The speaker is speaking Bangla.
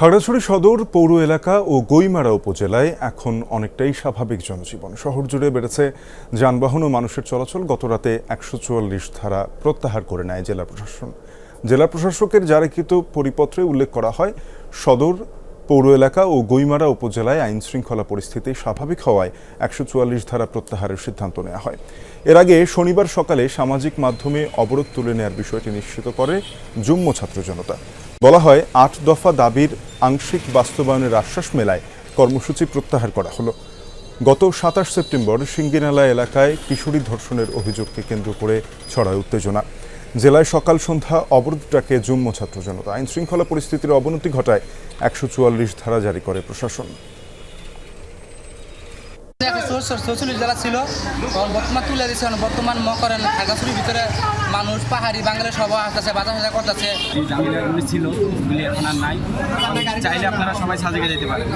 খাগড়াছড়ি সদর পৌর এলাকা ও গৈমারা উপজেলায় এখন অনেকটাই স্বাভাবিক জনজীবন। শহর জুড়ে বেড়েছে যানবাহন ও মানুষের চলাচল। গতরাতে একশো চুয়াল্লিশ ধারা প্রত্যাহার করে নেয় জেলা প্রশাসন। জেলা প্রশাসকের জারিকৃত পরিপত্রে উল্লেখ করা হয়, সদর পৌর এলাকা ও গৈমারা উপজেলায় আইন শৃঙ্খলা পরিস্থিতি স্বাভাবিক হওয়ায় একশো চুয়াল্লিশ ধারা প্রত্যাহারের সিদ্ধান্ত নেওয়া হয়। এর আগে শনিবার সকালে সামাজিক মাধ্যমে অবরোধ তুলে নেওয়ার বিষয়টি নিশ্চিত করে যুগ্ম ছাত্র জনতা। বলা হয়, আট দফা দাবির আংশিক বাস্তবায়নের আশ্বাস মেলায় কর্মসূচি প্রত্যাহার করা হলো। গত সাতাশ সেপ্টেম্বর সিঙ্গিনালা এলাকায় কিশোরী ধর্ষণের অভিযোগকে কেন্দ্র করে ছড়ায় উত্তেজনা। জেলায় সকাল সন্ধ্যা অবরোধটাকে জুম্ম ছাত্র জনতা। আইন শৃঙ্খলা পরিস্থিতির অবনতি ঘটায় একশো চুয়াল্লিশ ধারা জারি করে প্রশাসন। চৌচল্লিশ জেলা ছিল বর্তমান তুলে দিচ্ছে এখন বর্তমান ম করেন খাগাছড়ির ভিতরে মানুষ, পাহাড়ি বাঙালি সবাই আসতেছে বাজার সাজা করতেছে ছিল এখন আর নাই। চাইলে আপনারা সবাই সাজেকে যেতে পারেন।